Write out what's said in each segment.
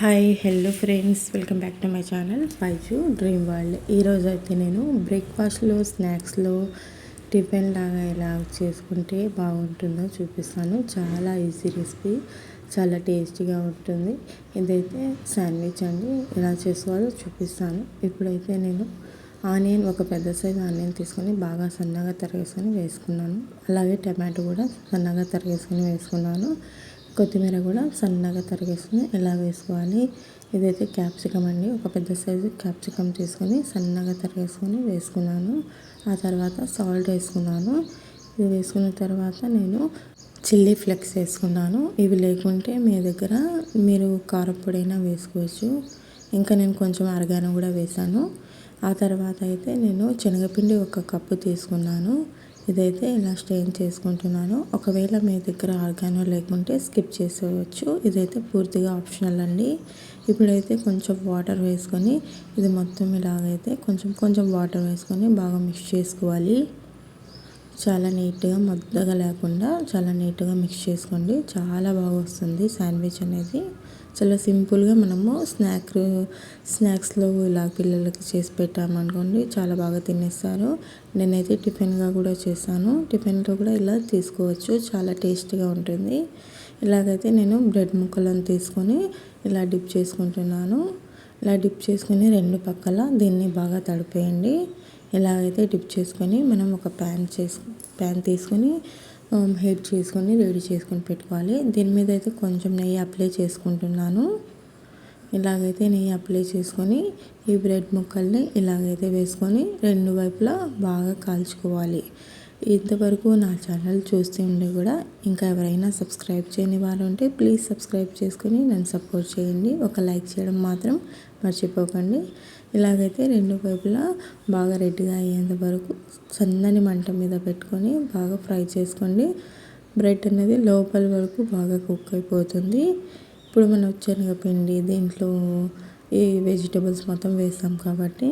Hi hello friends welcome back to my channel Faizu dream world ఈరోజు అయితే నేను బ్రేక్ఫాస్ట్లో స్నాక్స్లో టిఫిన్ లాగా ఎలా చేసుకుంటే బాగుంటుందో చూపిస్తాను. చాలా ఈజీ రెసిపీ చాలా టేస్టీగా ఉంటుంది. ఇదైతే శాండ్విచ్ అండి. ఎలా చేసుకోవాలో చూపిస్తాను. ఇప్పుడైతే నేను ఆనియన్ ఒక పెద్ద సైజు ఆనియన్ తీసుకొని బాగా సన్నగా తరిగేసుకొని వేసుకున్నాను. అలాగే టమాటో కూడా సన్నగా తరిగేసుకొని వేసుకున్నాను. కొత్తిమీర కూడా సన్నగా తరిగేసుకుని ఎలా వేసుకోవాలి? ఇదైతే క్యాప్సికమ్ అండి. ఒక పెద్ద సైజు క్యాప్సికమ్ తీసుకొని సన్నగా తరిగేసుకొని వేసుకున్నాను. ఆ తర్వాత సాల్ట్ వేసుకున్నాను. ఇది వేసుకున్న తర్వాత నేను చిల్లీ ఫ్లెక్స్ వేసుకున్నాను. ఇవి లేకుంటే మీ దగ్గర మీరు కారపొడైనా వేసుకోవచ్చు. ఇంకా నేను కొంచెం అరగాను కూడా వేసాను ఆ తర్వాత అయితే నేను శనగపిండి ఒక కప్పు తీసుకున్నాను. ఇదైతే ఇలా స్టెయిన్ చేసుకుంటున్నాను. ఒకవేళ మీ దగ్గర ఆర్గానో లేకుంటే స్కిప్ చేసేవచ్చు ఇదైతే పూర్తిగా ఆప్షనల్ అండి. ఇప్పుడైతే కొంచెం వాటర్ వేసుకొని ఇది మొత్తం ఇలాగైతే కొంచెం కొంచెం వాటర్ వేసుకొని బాగా మిక్స్ చేసుకోవాలి. చాలా నీట్గా మద్దగా లేకుండా చాలా నీట్గా మిక్స్ చేసుకోండి. చాలా బాగా వస్తుంది శాండ్విచ్ అనేది. చాలా సింపుల్గా మనము స్నాక్ స్నాక్స్లో ఇలా పిల్లలకి చేసి పెట్టామనుకోండి చాలా బాగా తినేస్తారు. నేనైతే టిఫిన్గా కూడా చేశాను. టిఫిన్లో కూడా ఇలా తీసుకోవచ్చు. చాలా టేస్టీగా ఉంటుంది. ఇలాగైతే నేను బ్రెడ్ ముక్కలను తీసుకొని ఇలా డిప్ చేసుకుంటున్నాను. ఇలా డిప్ చేసుకుని రెండు పక్కల దీన్ని బాగా తడిపేయండి. ఇలాగైతే డిప్ చేసుకొని మనం ఒక ప్యాన్ చేసు ప్యాన్ తీసుకొని హీట్ చేసుకొని రెడీ చేసుకొని పెట్టుకోవాలి. దీని మీద అయితే కొంచెం నెయ్యి అప్లై చేసుకుంటున్నాను. ఇలాగైతే నెయ్యి అప్లై చేసుకొని ఈ బ్రెడ్ ముక్కల్ని ఇలాగైతే వేసుకొని రెండు వైపులా బాగా కాల్చుకోవాలి. ఇంతవరకు నా ఛానల్ చూస్తూ ఉండి కూడా ఇంకా ఎవరైనా సబ్స్క్రైబ్ చేయని వారు ఉంటే ప్లీజ్ సబ్స్క్రైబ్ చేసుకుని నన్ను సపోర్ట్ చేయండి. ఒక లైక్ చేయడం మాత్రం మర్చిపోకండి. ఇలాగైతే రెండు వైపులా బాగా రెడ్డిగా అయ్యేంత వరకు సన్నని మంట మీద పెట్టుకొని బాగా ఫ్రై చేసుకోండి. బ్రెడ్ అనేది లోపల వరకు బాగా కుక్ అయిపోతుంది. ఇప్పుడు మనం శనగపిండి దీంట్లో ఈ వెజిటబుల్స్ మొత్తం వేస్తాం కాబట్టి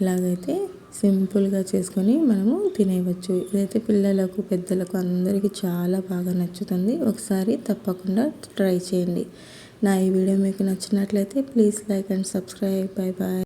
ఇలాగైతే సింపుల్గా చేసుకొని మనము తినేయవచ్చు. ఇదైతే పిల్లలకు పెద్దలకు అందరికీ చాలా బాగా నచ్చుతుంది. ఒకసారి తప్పకుండా ట్రై చేయండి. నా ఈ వీడియో మీకు నచ్చినట్లయితే please like and subscribe. Bye bye